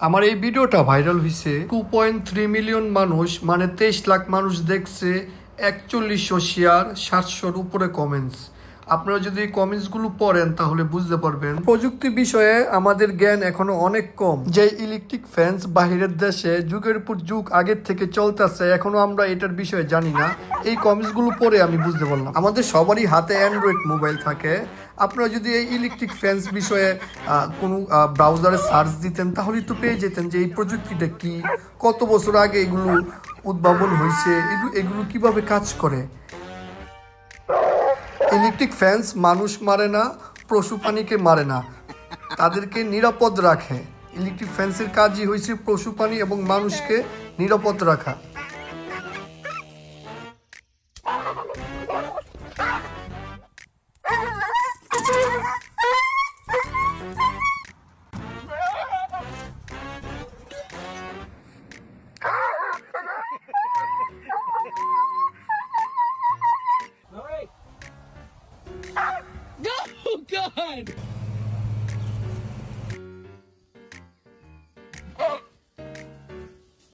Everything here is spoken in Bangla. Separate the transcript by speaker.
Speaker 1: আমার এই ভিডিওটা ভাইরাল হয়েছে টু পয়েন্ট থ্রি মিলিয়ন মানুষ মানে তেইশ লাখ মানুষ দেখছে একচল্লিশশো শেয়ার সাতশোর উপরে কমেন্টস আপনারা যদি কমেন্টসগুলো পড়েন, তাহলে বুঝতে পারবেন। প্রযুক্তি বিষয়ে আমাদের জ্ঞান এখনও অনেক কম। যে ইলেকট্রিক ফ্যান্স বাহিরের দেশে যুগের পর যুগ আগের থেকে চলতেছে, এখনও আমরা এটার বিষয়ে জানি না। এই কমেন্টসগুলো পড়ে আমি বুঝতে পারলাম। আমাদের সবারই হাতে অ্যান্ড্রয়েড মোবাইল থাকে। আপনারা যদি এই ইলেকট্রিক ফ্যান্স বিষয়ে কোনো ব্রাউজারে সার্চ দিতেন, তাহলেই তো পেয়ে যেতেন যে এই প্রযুক্তিটা কি, কত বছর আগে এগুলো উদ্ভাবন হয়েছে এগুলো এগুলো কীভাবে কাজ করে? ইলেকট্রিক ফ্যান্স মানুষ মারে না, পশু প্রাণীকে মারে না, তাদেরকে নিরাপদ রাখে। ইলেকট্রিক ফ্যান্সের কাজই হয়েছে পশু প্রাণী এবং মানুষকে নিরাপদ রাখা।
Speaker 2: done!